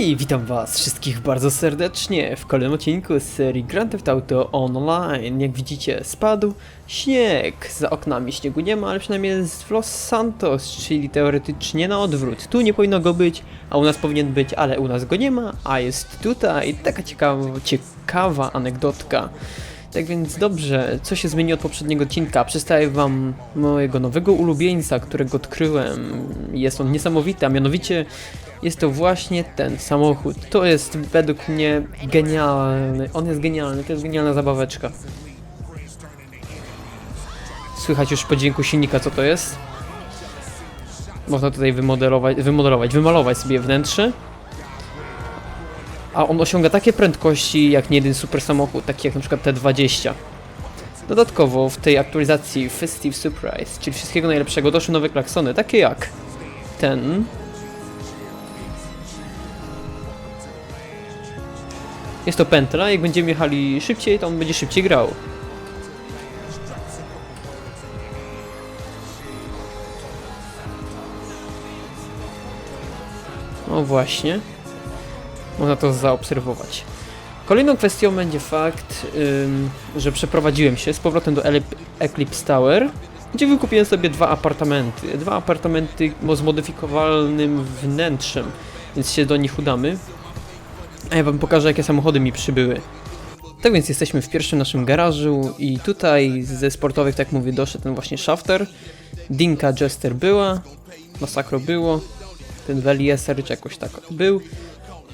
Witam was wszystkich bardzo serdecznie w kolejnym odcinku z serii Grand Theft Auto Online. Jak widzicie, spadł śnieg. Za oknami śniegu nie ma, ale przynajmniej jest w Los Santos, czyli teoretycznie na odwrót. Tu nie powinno go być, a u nas powinien być, ale u nas go nie ma, a jest tutaj. Taka ciekawa, ciekawa anegdotka. Tak więc dobrze, co się zmieni od poprzedniego odcinka? Przedstawię wam mojego nowego ulubieńca, którego odkryłem. Jest on niesamowity, a mianowicie jest to właśnie ten samochód. To jest według mnie genialny. On jest genialny, to jest genialna zabaweczka. Słychać już po dźwięku silnika co to jest. Można tutaj wymodelować, wymodelować, wymalować sobie wnętrze. A on osiąga takie prędkości jak nie jeden super samochód, taki jak przykład T20. Dodatkowo w tej aktualizacji Festive Surprise, czyli wszystkiego najlepszego, doszły nowe klaksony, takie jak ten. Jest to pętla, jak będziemy jechali szybciej, to on będzie szybciej grał. No właśnie. Można to zaobserwować. Kolejną kwestią będzie fakt, ym, że przeprowadziłem się z powrotem do Elip- Eclipse Tower, gdzie wykupiłem sobie dwa apartamenty. Dwa apartamenty o zmodyfikowalnym wnętrzem, więc się do nich udamy. A ja wam pokażę, jakie samochody mi przybyły. Tak więc jesteśmy w pierwszym naszym garażu i tutaj ze sportowych, tak mówię, doszedł ten właśnie shafter. Dinka Jester była, Masakro było, ten Welieser czy jakoś tak był.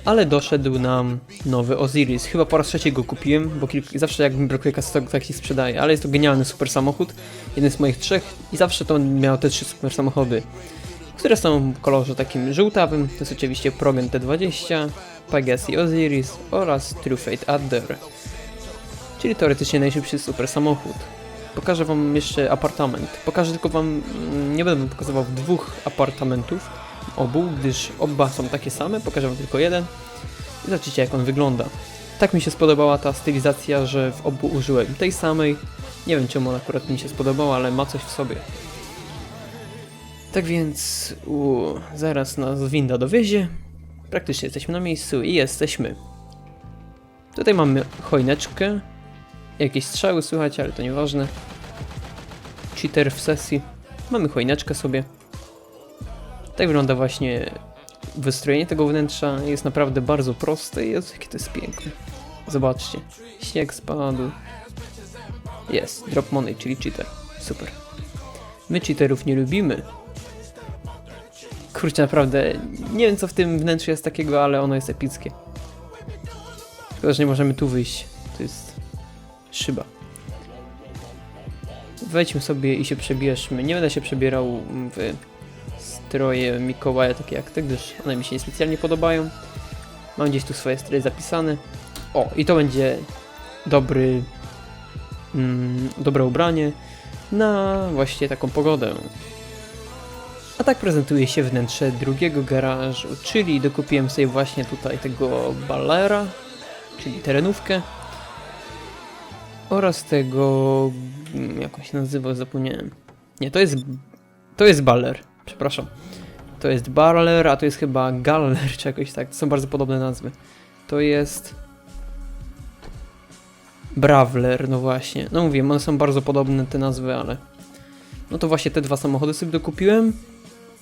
Ale doszedł nam nowy Osiris. Chyba po raz trzeci go kupiłem, bo zawsze jak mi brakuje kasy, to taki sprzedaję. Ale jest to genialny super samochód. Jeden z moich trzech i zawsze to miał te trzy super samochody. Które są w kolorze takim żółtawym. To jest oczywiście Progen T20, Pegasi Osiris oraz True Fate Adder. Czyli teoretycznie najszybszy super samochód. Pokażę wam jeszcze apartament. Pokażę tylko wam, mm, nie będę pokazywał dwóch apartamentów, obu, gdyż oba są takie same, pokażę wam tylko jeden i zobaczycie jak on wygląda. Tak mi się spodobała ta stylizacja, że w obu użyłem tej samej. Nie wiem czemu ona akurat mi się spodobała, ale ma coś w sobie. Tak więc u, zaraz nas winda dowiezie. Praktycznie jesteśmy na miejscu i jesteśmy. Tutaj mamy choineczkę. Jakieś strzały słychać, ale to nieważne. Cheater w sesji. Mamy choineczkę sobie. Tak wygląda właśnie wystrojenie tego wnętrza. Jest naprawdę bardzo proste jest, jakie to jest piękne. Zobaczcie. Śnieg spadł. Jest, drop money, czyli cheater. Super. My cheaterów nie lubimy. Kurczę, naprawdę, nie wiem co w tym wnętrzu jest takiego, ale ono jest epickie. Szkoda, że nie możemy tu wyjść. To jest szyba. Wejdźmy sobie i się przebierzmy. Nie będę się przebierał w stroje Mikołaja takie jak te, gdyż one mi się niespecjalnie podobają. Mam gdzieś tu swoje stroje zapisane. O, i to będzie dobry, mm, dobre ubranie na właśnie taką pogodę. A tak prezentuje się wnętrze drugiego garażu, czyli dokupiłem sobie właśnie tutaj tego ballera, czyli terenówkę oraz tego, mm, jak on się nazywa, zapomniałem. Nie, to jest, to jest baller, przepraszam. To jest baller, a to jest chyba galler, czy jakoś tak, to są bardzo podobne nazwy. To jest... Brawler, no właśnie. No mówię, one są bardzo podobne te nazwy, ale... No to właśnie te dwa samochody sobie dokupiłem.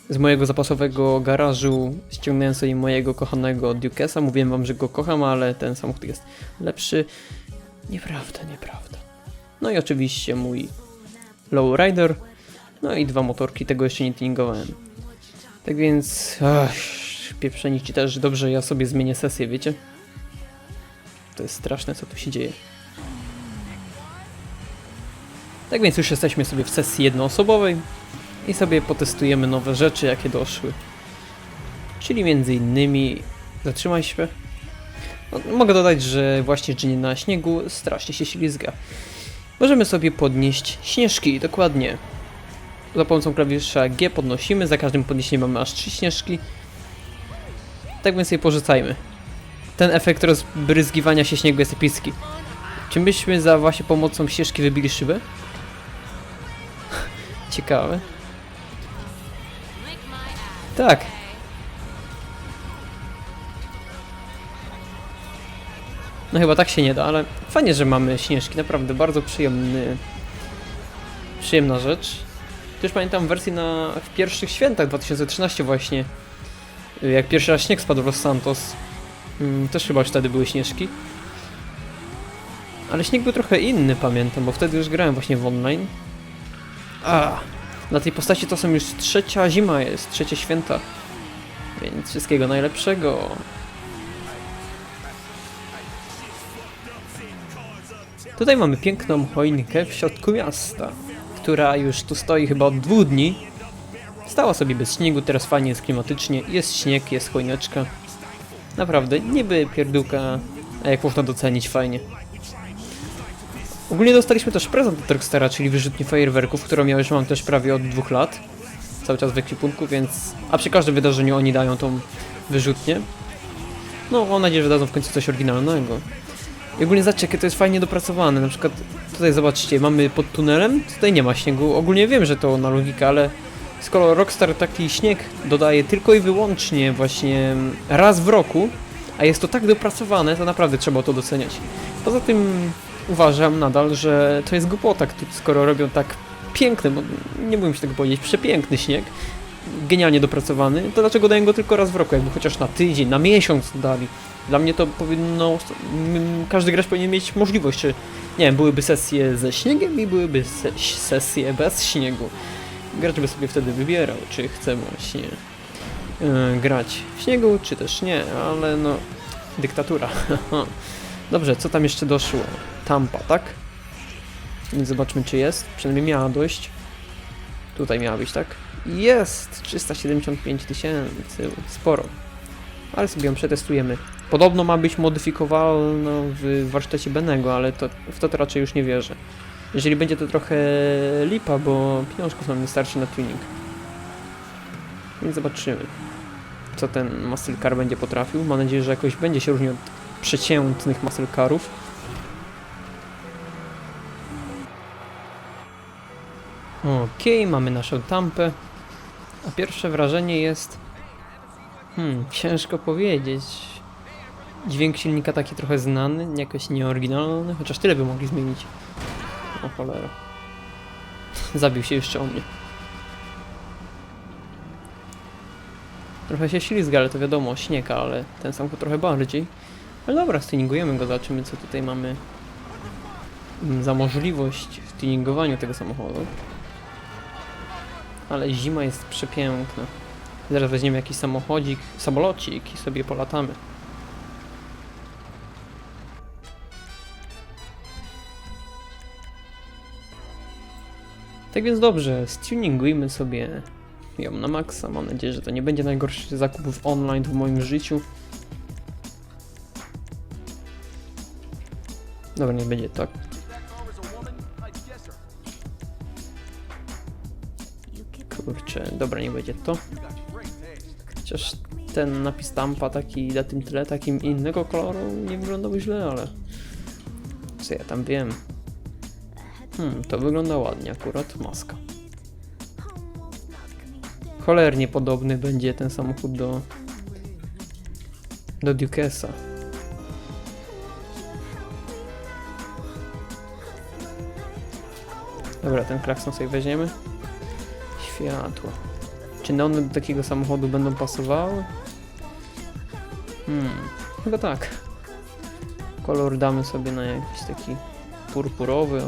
Z mojego zapasowego garażu ściągnąłem sobie mojego kochanego Dukesa. Mówiłem wam, że go kocham, ale ten samochód jest lepszy. Nieprawda, nieprawda. No i oczywiście mój Lowrider. No i dwa motorki, tego jeszcze nie tuningowałem. Tak więc... Ach, pieprzeni ci też dobrze, ja sobie zmienię sesję, wiecie? To jest straszne, co tu się dzieje. Tak więc już jesteśmy sobie w sesji jednoosobowej i sobie potestujemy nowe rzeczy, jakie doszły. Czyli między innymi... Zatrzymaj się. No, mogę dodać, że właśnie czyni na śniegu strasznie się ślizga. Możemy sobie podnieść śnieżki, dokładnie. Za pomocą klawisza G podnosimy, za każdym podniesieniem mamy aż 3 śnieżki. Tak więc je porzucajmy. Ten efekt rozbryzgiwania się śniegu jest epicki. Czy byśmy za właśnie pomocą ścieżki wybili szybę? Ciekawe. Tak. No chyba tak się nie da, ale fajnie, że mamy śnieżki, naprawdę bardzo przyjemny, przyjemna rzecz. Też pamiętam wersję na, w pierwszych świętach 2013 właśnie, jak pierwszy raz śnieg spadł w Los Santos. Mm, Też chyba już wtedy były śnieżki. Ale śnieg był trochę inny, pamiętam, bo wtedy już grałem właśnie w online. A, na tej postaci to są już trzecia zima jest, trzecie święta. Więc wszystkiego najlepszego. Tutaj mamy piękną choinkę w środku miasta, która już tu stoi chyba od dwóch dni. Stała sobie bez śniegu, teraz fajnie jest klimatycznie, jest śnieg, jest choineczka. Naprawdę, niby pierdółka, a jak można docenić fajnie. Ogólnie dostaliśmy też prezent od Rockstara, czyli wyrzutnię fajerwerków, którą ja już mam też prawie od dwóch lat. Cały czas w ekwipunku, więc... A przy każdym wydarzeniu oni dają tą wyrzutnię. No, mam nadzieję, że dadzą w końcu coś oryginalnego. I ogólnie zobaczcie, to jest fajnie dopracowane. Na przykład tutaj zobaczcie, mamy pod tunelem, tutaj nie ma śniegu. Ogólnie wiem, że to na logikę, ale skoro Rockstar taki śnieg dodaje tylko i wyłącznie właśnie raz w roku, a jest to tak dopracowane, to naprawdę trzeba to doceniać. Poza tym uważam nadal, że to jest głupota, skoro robią tak piękny, bo nie mógłbym się tego powiedzieć, przepiękny śnieg, genialnie dopracowany, to dlaczego dają go tylko raz w roku, jakby chociaż na tydzień, na miesiąc dali. Dla mnie to powinno, każdy gracz powinien mieć możliwość, czy nie wiem, byłyby sesje ze śniegiem i byłyby se sesje bez śniegu. Gracz by sobie wtedy wybierał, czy chce właśnie yy, grać w śniegu, czy też nie, ale no, dyktatura. Dobrze, co tam jeszcze doszło? Tampa, tak? Więc zobaczmy, czy jest. Przynajmniej miała dojść. Tutaj miała być, tak? Jest! 375 tysięcy. Sporo. Ale sobie ją przetestujemy. Podobno ma być modyfikowalna w warsztacie Benego, ale to, w to, to raczej już nie wierzę. Jeżeli będzie to trochę lipa, bo pieniążków nam nie starczy na tuning. Więc zobaczymy, co ten muscle car będzie potrafił. Mam nadzieję, że jakoś będzie się różnił od przeciętnych muscle carów. Okej, mamy naszą tampę. A pierwsze wrażenie jest... Hmm, ciężko powiedzieć. Dźwięk silnika taki trochę znany, jakoś nieoryginalny, chociaż tyle by mogli zmienić. O cholera. Zabił się jeszcze o mnie. Trochę się ślizga, ale to wiadomo, śnieg, ale ten samochód trochę bardziej. Ale dobra, stuningujemy go, zobaczymy co tutaj mamy mm, za możliwość w tuningowaniu tego samochodu. Ale zima jest przepiękna. Zaraz weźmiemy jakiś samochodzik, samolocik i sobie polatamy. Tak więc dobrze, stuningujmy sobie ją na maksa. Mam nadzieję, że to nie będzie najgorszy zakup w online w moim życiu. Dobra, nie będzie tak. Dobra, nie będzie to. Chociaż ten napis tampa taki na tym tle, takim innego koloru nie wyglądał źle, ale co ja tam wiem. Hmm, to wygląda ładnie akurat, maska. Cholernie podobny będzie ten samochód do do Dukesa. Dobra, ten klakson sobie weźmiemy. Światło. Czy one do takiego samochodu będą pasowały? Hmm, chyba tak. Kolor damy sobie na jakiś taki purpurowy.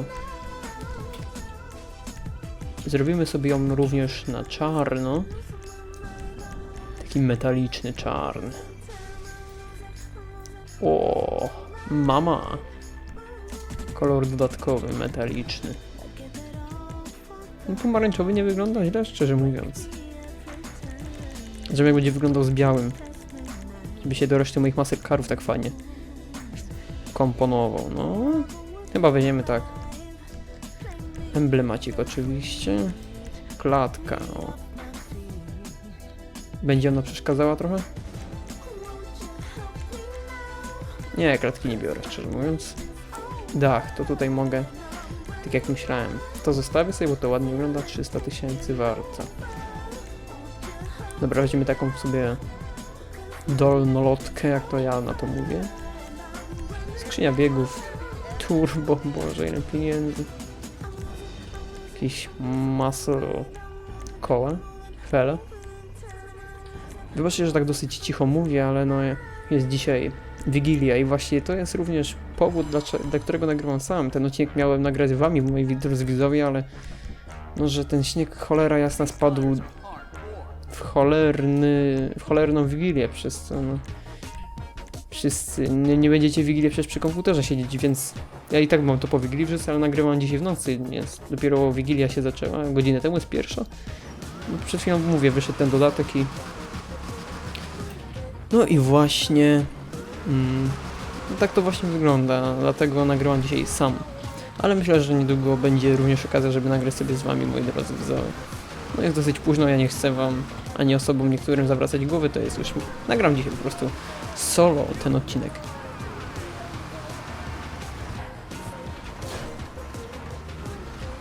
Zrobimy sobie ją również na czarno. Taki metaliczny czarny. O, mama. Kolor dodatkowy, metaliczny. Pomarańczowy nie wygląda źle, szczerze mówiąc. Żeby jak będzie wyglądał z białym. Żeby się do reszty moich masek karów tak fajnie komponował. No, chyba weźmiemy tak. Emblemacik oczywiście. Klatka, o. Będzie ona przeszkadzała trochę? Nie, klatki nie biorę, szczerze mówiąc. Dach, to tutaj mogę, tak jak myślałem. To zostawię sobie, bo to ładnie wygląda, 300 tysięcy warta. Dobra, weźmiemy taką sobie dolnolotkę, jak to ja na to mówię. Skrzynia biegów. Turbo, boże, ile pieniędzy. Jakiś masło koła, fele. Wybaczcie, że tak dosyć cicho mówię, ale no jest dzisiaj Wigilia i właśnie to jest również powód, dla, dla którego nagrywam sam. Ten odcinek miałem nagrać wami, moi drodzy widzowie, ale no, że ten śnieg cholera jasna spadł w cholerny, w cholerną Wigilię, przez co no, wszyscy nie, nie będziecie Wigilię przecież przy komputerze siedzieć, więc ja i tak mam to po Wigilii wrzucę, ale nagrywam dzisiaj w nocy, więc dopiero Wigilia się zaczęła, godzinę temu jest pierwsza. No, przed chwilą mówię, wyszedł ten dodatek i no i właśnie mm, tak to właśnie wygląda, dlatego nagrywam dzisiaj sam. Ale myślę, że niedługo będzie również okazja, żeby nagrać sobie z wami, moi drodzy widzowie. No jest dosyć późno, ja nie chcę wam, ani osobom niektórym zawracać głowy, to jest już... Nagram dzisiaj po prostu solo ten odcinek.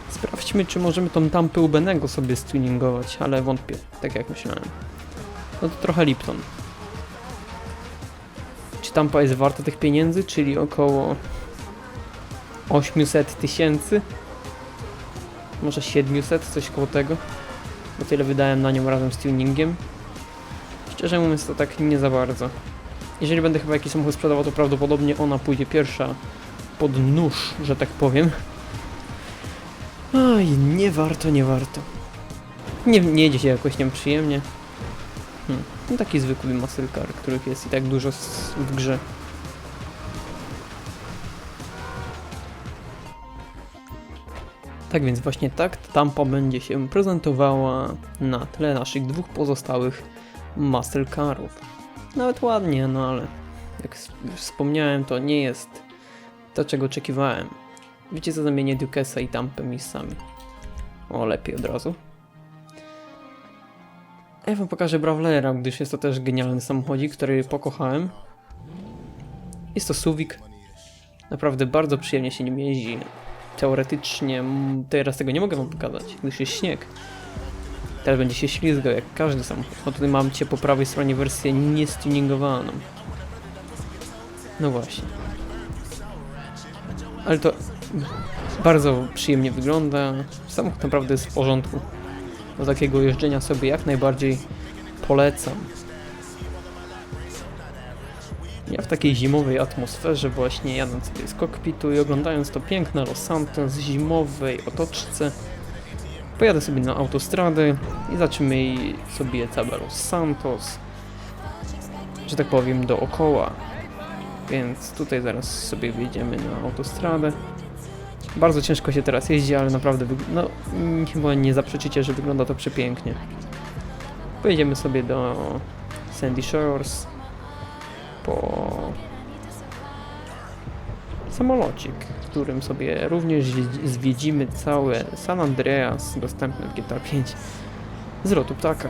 Sprawdźmy, czy możemy tą tampę Ubenego sobie stuningować, ale wątpię, tak jak myślałem. No to trochę Lipton. Czy tampa jest warta tych pieniędzy, czyli około 800 tysięcy? Może 700, coś koło tego? Bo tyle wydałem na nią razem z tuningiem. Szczerze mówiąc, to tak nie za bardzo. Jeżeli będę chyba jakiś samochód sprzedawał, to prawdopodobnie ona pójdzie pierwsza pod nóż, że tak powiem. Oj, nie warto, nie warto. Nie, nie jedzie się jakoś nie przyjemnie. Hmm. No taki zwykły car, których jest i tak dużo w grze. Tak więc właśnie tak Tampa będzie się prezentowała na tle naszych dwóch pozostałych muscle carów. Nawet ładnie, no ale jak wspomniałem, to nie jest to, czego oczekiwałem. Wiecie co zamienię Dukesa i Tampę miejscami. O, lepiej od razu. Ja wam pokażę Brawlera, gdyż jest to też genialny samochodzik, który pokochałem. Jest to Suwik. Naprawdę bardzo przyjemnie się nim jeździ. Teoretycznie teraz tego nie mogę wam pokazać, gdyż jest śnieg. Teraz będzie się ślizgał jak każdy samochód. No tutaj mam cię po prawej stronie wersję niestuningowaną. No właśnie. Ale to bardzo przyjemnie wygląda. Samochód naprawdę jest w porządku. Do takiego jeżdżenia sobie jak najbardziej polecam. Ja w takiej zimowej atmosferze właśnie jadąc sobie z kokpitu i oglądając to piękne Los Santos zimowej otoczce pojadę sobie na autostradę i zaczynamy sobie całe Los Santos że tak powiem dookoła więc tutaj zaraz sobie wjedziemy na autostradę bardzo ciężko się teraz jeździ, ale naprawdę, no chyba nie zaprzeczycie, że wygląda to przepięknie. Pojedziemy sobie do Sandy Shores po samolocik, którym sobie również zwiedzi- zwiedzimy całe San Andreas, dostępne w GTA 5 z lotu ptaka.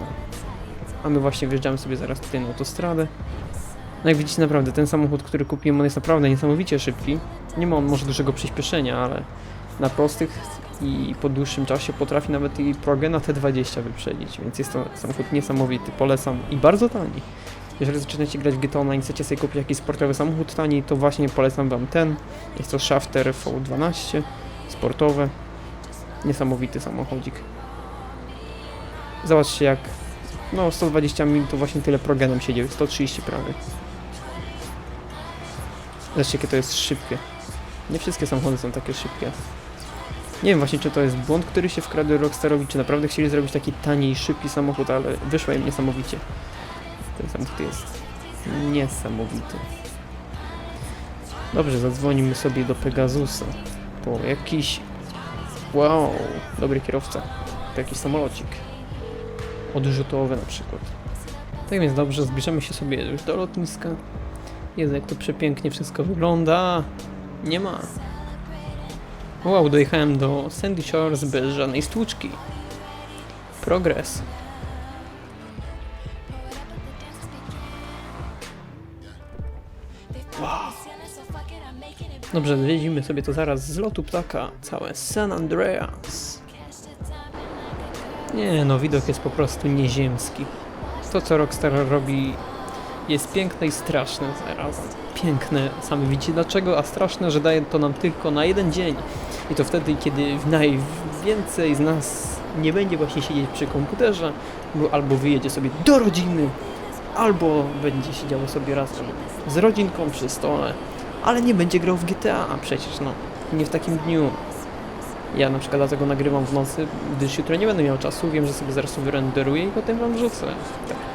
A my właśnie wjeżdżamy sobie zaraz tutaj na autostradę. No jak widzicie naprawdę, ten samochód, który kupiłem, on jest naprawdę niesamowicie szybki. Nie ma on może dużego przyspieszenia, ale na prostych i po dłuższym czasie potrafi nawet i Progena T20 wyprzedzić, więc jest to samochód niesamowity, polecam i bardzo tani. Jeżeli zaczynacie grać w GTA i chcecie sobie kupić jakiś sportowy samochód tani, to właśnie polecam wam ten. Jest to Shafter V12, sportowe. Niesamowity samochodzik. Zobaczcie jak, no 120 mil to właśnie tyle Progenem siedział, 130 prawie. Zobaczcie jakie to jest szybkie. Nie wszystkie samochody są takie szybkie. Nie wiem właśnie, czy to jest błąd, który się wkradł Rockstarowi, czy naprawdę chcieli zrobić taki tani i szybki samochód, ale wyszło im niesamowicie. Ten samochód jest niesamowity. Dobrze, zadzwonimy sobie do Pegasusa. Po jakiś... Wow, dobry kierowca. To jakiś samolocik. Odrzutowy na przykład. Tak więc dobrze, zbliżamy się sobie już do lotniska. Jezu, jak to przepięknie wszystko wygląda. Nie ma. Wow, dojechałem do Sandy Shores bez żadnej stłuczki. Progres. Dobrze, zwiedzimy sobie to zaraz z lotu ptaka. Całe San Andreas. Nie no, widok jest po prostu nieziemski. To co Rockstar robi jest piękne i straszne zarazem. Piękne, sami widzicie dlaczego, a straszne, że daje to nam tylko na jeden dzień. I to wtedy, kiedy najwięcej z nas nie będzie właśnie siedzieć przy komputerze, bo albo wyjedzie sobie do rodziny, albo będzie siedziało sobie razem z rodzinką przy stole, ale nie będzie grał w GTA, a przecież no, nie w takim dniu. Ja na przykład dlatego nagrywam w nocy, gdyż jutro nie będę miał czasu, wiem, że sobie zaraz wyrenderuję i potem wam wrzucę. Tak.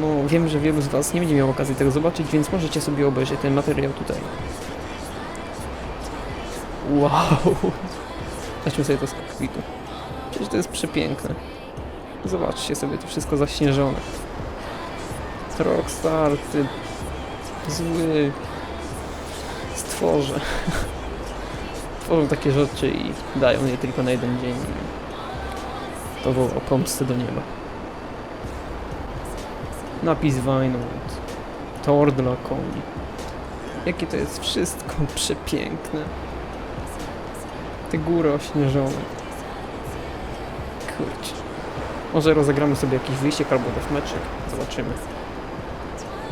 No, wiem, że wielu z was nie będzie miał okazji tego zobaczyć, więc możecie sobie obejrzeć ten materiał tutaj. Wow! Zobaczmy sobie to z kokpitu. Przecież to jest przepiękne. Zobaczcie sobie to wszystko zaśnieżone. Rockstar, ty zły stworze. Tworzą takie rzeczy i dają je tylko na jeden dzień. To woła o pomstę do nieba. Napis Vinewood. Tor dla koni. Jakie to jest wszystko przepiękne. Te góry ośnieżone. Kurczę. Może rozegramy sobie jakiś wyścig albo deathmatchek. Zobaczymy.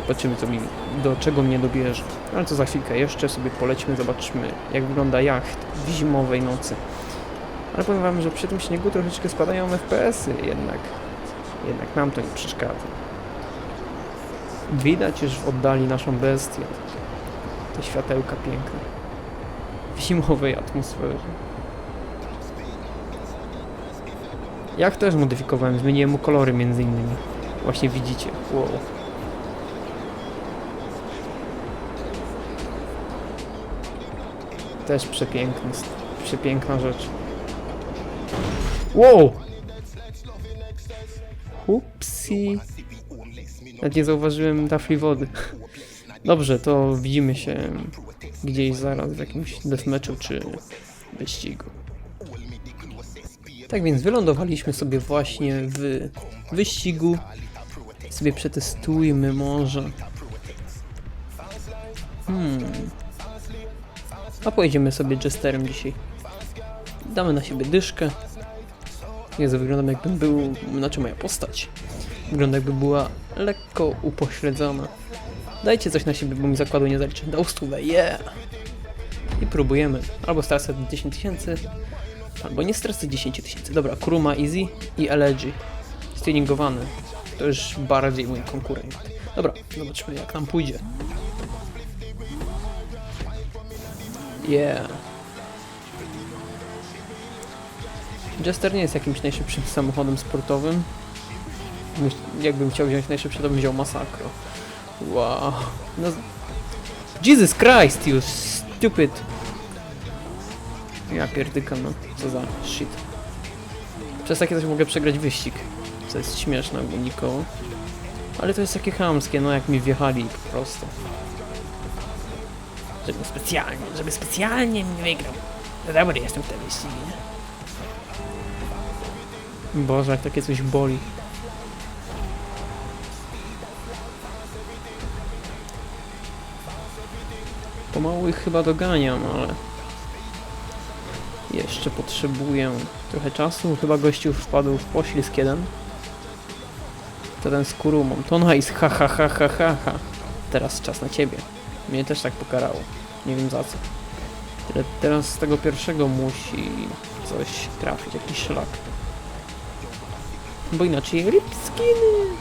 Zobaczymy, co mi, do czego mnie dobierze. Ale to za chwilkę. Jeszcze sobie polećmy, zobaczmy, jak wygląda jacht w zimowej nocy. Ale powiem wam, że przy tym śniegu troszeczkę spadają FPS-y jednak. Jednak nam to nie przeszkadza. Widać już w oddali naszą bestię. Te światełka piękne. W zimowej atmosferze. Jak też modyfikowałem, zmieniłem mu kolory między innymi. Właśnie widzicie. Wow. Też przepiękny, przepiękna rzecz. Wow! Upsi. Nawet nie zauważyłem tafli wody. Dobrze, to widzimy się gdzieś zaraz w jakimś deathmatchu czy wyścigu. Tak więc wylądowaliśmy sobie właśnie w wyścigu. Sobie przetestujmy może. Hmm. A pojedziemy sobie Jesterem dzisiaj. Damy na siebie dyszkę. Jezu, wyglądam jakbym był, znaczy moja postać. Wygląda jakby była lekko upośledzona. Dajcie coś na siebie, bo mi zakładu nie zaliczy. Dał stówę, yeah! I próbujemy. Albo stracę 10 tysięcy, albo nie stracę 10 tysięcy. Dobra, Kuruma Easy i Elegy. Tuningowany. To już bardziej mój konkurent. Dobra, zobaczmy jak nam pójdzie. Yeah. Jester nie jest jakimś najszybszym samochodem sportowym. Jakbym chciał wziąć najszybszy, to bym wziął Masakro. Wow. No... Jesus Christ, you stupid. Ja pierdykam, no. Co za shit. Przez takie coś mogę przegrać wyścig. Co jest śmieszne ogólnikowo. Ale to jest takie chamskie, no jak mi wjechali po prostu. Żeby specjalnie, żeby specjalnie mnie wygrał. No dobry jestem w tym wyścigu, nie? Boże, jak takie coś boli. Pomału ich chyba doganiam, ale... Jeszcze potrzebuję trochę czasu. Chyba gościu wpadł w poślizg jeden. To ten z kurumą. To nice, ha ha ha ha ha ha. Teraz czas na ciebie. Mnie też tak pokarało. Nie wiem za co. Tyle teraz z tego pierwszego musi coś trafić, jakiś szlak. Bo inaczej rip skiny.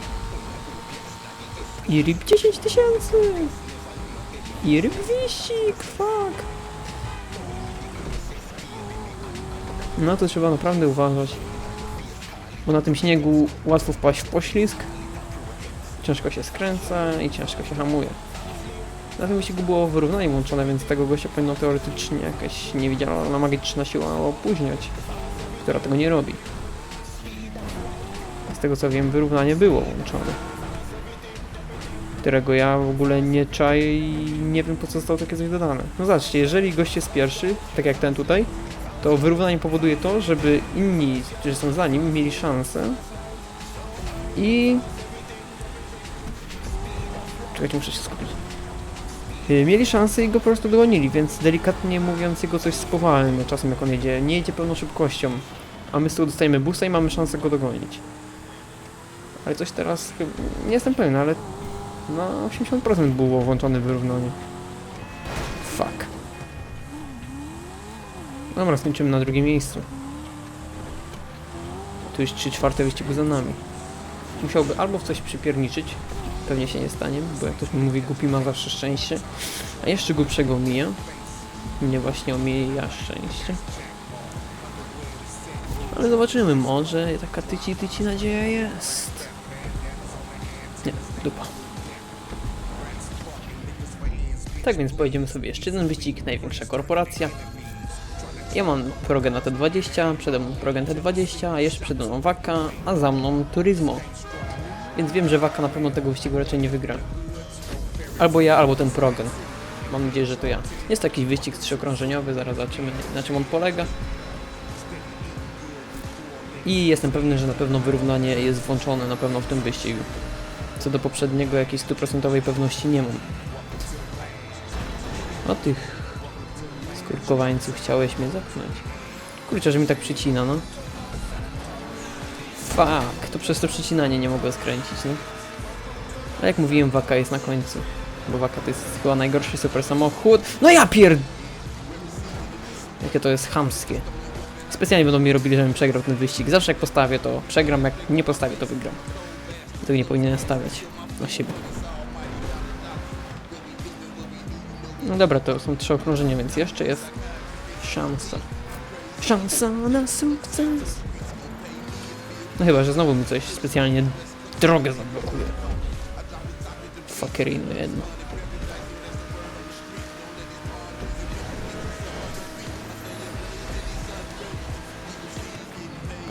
I rip 10 tysięcy. I ryb wyścig, fuck. No to trzeba naprawdę uważać. Bo na tym śniegu łatwo wpaść w poślizg. Ciężko się skręca i ciężko się hamuje. Na tym wyścigu było wyrównanie włączone, więc tego gościa powinno teoretycznie jakaś niewidzialna magiczna siła opóźniać, która tego nie robi. Z tego co wiem, wyrównanie było włączone którego ja w ogóle nie czaję i nie wiem po co zostało takie coś dodane. No zobaczcie, jeżeli gość jest pierwszy, tak jak ten tutaj, to wyrównanie powoduje to, żeby inni, którzy są za nim, mieli szansę i... Czekajcie, muszę się skupić. Y, Mieli szansę i go po prostu dogonili, więc delikatnie mówiąc jego coś spowalnia czasem jak on jedzie. Nie jedzie pełną szybkością, a my z tyłu dostajemy busta i mamy szansę go dogonić. Ale coś teraz, nie jestem pewien, ale na 80% było włączone wyrównanie. Fuck. Dobra, skończymy na drugim miejscu. Tu już 3 czwarte wyścigu za nami. Musiałby albo w coś przypierniczyć, pewnie się nie stanie, bo jak ktoś mi mówi, głupi ma zawsze szczęście, a jeszcze głupszego omija. Mnie właśnie omija szczęście. Ale zobaczymy, może taka tyci tyci nadzieja jest. Nie, dupa. Tak więc pojedziemy sobie jeszcze jeden wyścig, największa korporacja. Ja mam progę na T20, przede mną progę T20, a jeszcze przede mną Waka, a za mną Turismo. Więc wiem, że Waka na pewno tego wyścigu raczej nie wygra. Albo ja, albo ten progen. Mam nadzieję, że to ja. Jest jakiś wyścig trzyokrążeniowy, zaraz zobaczymy na czym on polega. I jestem pewny, że na pewno wyrównanie jest włączone na pewno w tym wyścigu. Co do poprzedniego jakiejś stuprocentowej pewności nie mam. O tych skurkowańców chciałeś mnie zepchnąć. Kurczę, że mi tak przycina, no. Fuck, to przez to przycinanie nie mogę skręcić, no. A jak mówiłem, Waka jest na końcu. Bo Waka to jest chyba najgorszy super samochód. No ja pier... Jakie to jest chamskie. Specjalnie będą mi robili, żebym przegrał ten wyścig. Zawsze jak postawię, to przegram, jak nie postawię, to wygram. Tego nie powinienem stawiać na siebie. No dobra, to są trzy okrążenia, więc jeszcze jest szansa. Szansa na sukces. No chyba, że znowu mi coś specjalnie drogę zablokuje. Fuckerino jedno.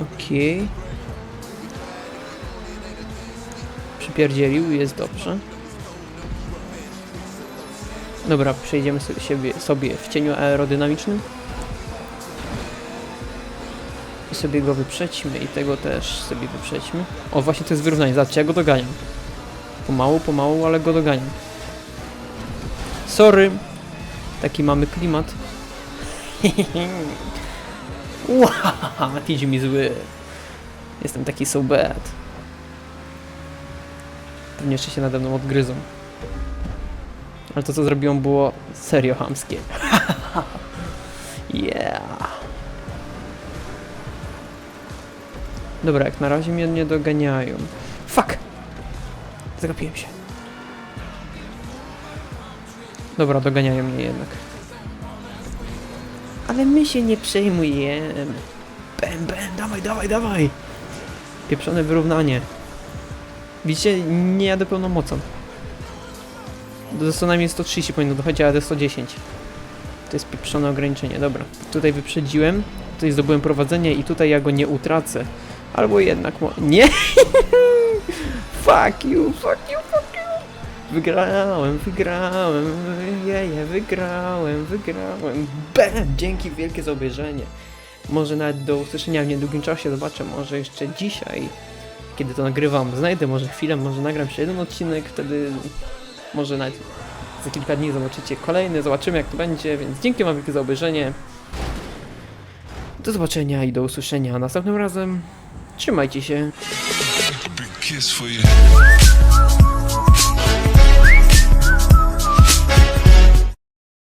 Okej. Przypierdzielił, jest dobrze. Dobra, przejdziemy sobie, sobie w cieniu aerodynamicznym. I sobie go wyprzedźmy i tego też sobie wyprzedźmy. O, właśnie to jest wyrównanie, zobaczcie, ja go doganiam. Pomału, pomału, ale go doganiam. Sorry. Taki mamy klimat. Ła, idzie mi zły. Jestem taki so bad. Pewnie jeszcze się nade mną odgryzą. Ale to co zrobiłem było serio hamskie. yeah. Dobra, jak na razie mnie nie doganiają. Fuck! Zagapiłem się. Dobra, doganiają mnie jednak. Ale my się nie przejmujemy. Bam, bam, dawaj, dawaj, dawaj! Pieprzone wyrównanie. Widzicie, nie jadę pełną mocą. Do co najmniej 130 powinno dochodzić, a jadę 110. To jest pieprzone ograniczenie, dobra. Tutaj wyprzedziłem, tutaj zdobyłem prowadzenie i tutaj ja go nie utracę. Albo jednak mo- Nie! fuck you, fuck you, fuck you! Wygrałem, wygrałem, jeje, wygrałem, wygrałem. Bam! Dzięki wielkie za obejrzenie. Może nawet do usłyszenia w niedługim czasie zobaczę, może jeszcze dzisiaj, kiedy to nagrywam, znajdę może chwilę, może nagram jeszcze jeden odcinek, wtedy może nawet za kilka dni zobaczycie kolejny, zobaczymy jak to będzie, więc dzięki wam wielkie za obejrzenie. Do zobaczenia i do usłyszenia następnym razem. Trzymajcie się.